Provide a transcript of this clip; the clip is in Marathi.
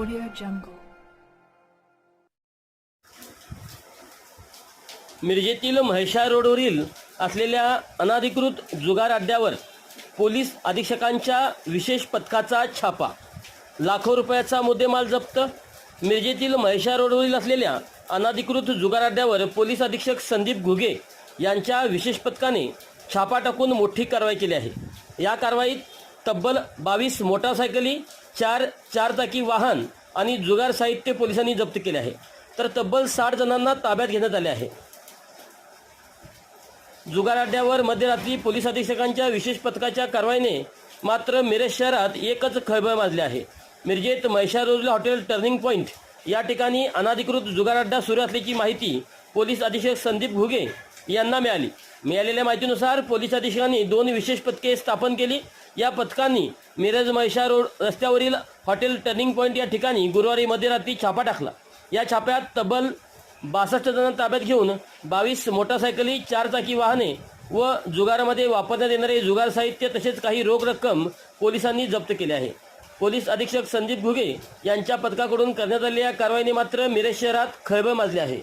Audio Jungle. मिरजेतील महेशा रोडवरील असलेल्या अनाधिकृत जुगार अड्ड्यावर पोलीस अधीक्षकांच्या विशेष पथकाचा छापा. लाखो रुपयाचा मुद्देमाल जप्त. मिरजेतील महेशा रोडवरील असलेल्या अनाधिकृत जुगार अड्ड्यावर पोलीस अधीक्षक संदीप घुगे यांच्या विशेष पथकाने छापा टाकून मोठी कारवाई केली आहे. या कारवाईत तब्बल बावीस मोटारसायकली चार चारचाकी वाहन आणि जुगार साहित्य पोलिसांनी जप्त केले आहे. तर तब्बल साठ जणांना ताब्यात घेण्यात आले आहे. जुगार अड्ड्यावर मध्यरात्री पोलीस अधीक्षकांच्या विशेष पथकाच्या कारवाईने मात्र मिरज शहरात एकच खळबळ माजली आहे. मिरजेत म्हैसाळ हॉटेल टर्निंग पॉईंट या ठिकाणी अनाधिकृत जुगार अड्डा सुरू असल्याची माहिती पोलीस अधीक्षक संदीप घुगे यांना मिळाली. मिळालेल्या माहितीनुसार पोलीस अधीक्षकांनी दोन विशेष पथके स्थापन केली. या पथकांनी मिरज महिषा रोड रस्त्यावरील हॉटेल टर्निंग पॉईंट या ठिकाणी गुरुवारी मध्यरात्री छापा टाकला. या छाप्यात तब्बल बासष्ट जणांना ताब्यात घेऊन बावीस मोटारसायकली चारचाकी वाहने व जुगारामध्ये वापरण्यात येणारे जुगार साहित्य तसेच काही रोख रक्कम पोलिसांनी जप्त केले आहे. पोलीस अधीक्षक संदीप घुगे यांच्या पथकाकडून करण्यात आलेल्या कारवाईने मात्र मिरज शहरात खळबळ माजली आहे.